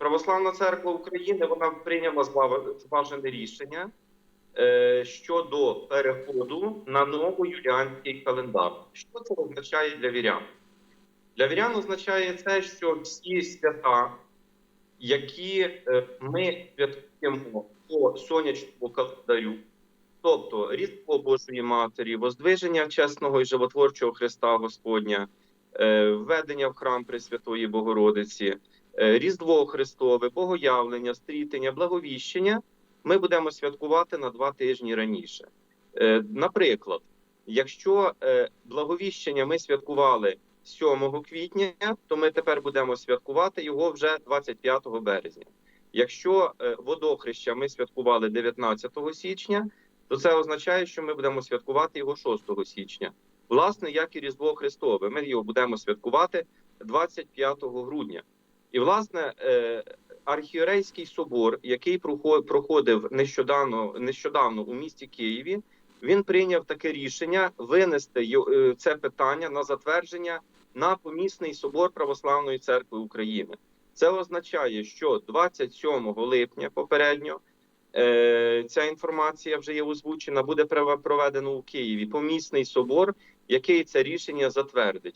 Православна церква України вона прийняла зважене рішення е, щодо переходу на новоюліанський календар. Що це означає для вірян? Для вірян означає це, що всі свята, які е, ми святкуємо по сонячному календарю, тобто Різдво Божої Матері, Воздвиження чесного і животворчого Христа Господня, е, введення в храм Пресвятої Богородиці, Різдво Христове, Богоявлення, стрітення, благовіщення, ми будемо святкувати на два тижні раніше. Е, Наприклад, якщо е, благовіщення ми святкували 7 квітня, то ми тепер будемо святкувати його вже 25 березня. Якщо е, водохреща ми святкували 19 січня, то це означає, що ми будемо святкувати його 6 січня. Власне, як і Різдво Христове, ми його будемо святкувати 25 грудня. І, власне, е, архієрейський собор, який проходив нещодавно, нещодавно у місті Києві, він прийняв таке рішення винести е, це питання на затвердження на помісний собор Православної церкви України. Це означає, що 27 липня попередньо е, ця інформація вже є озвучена, буде проведено у Києві помісний собор, який це рішення затвердить.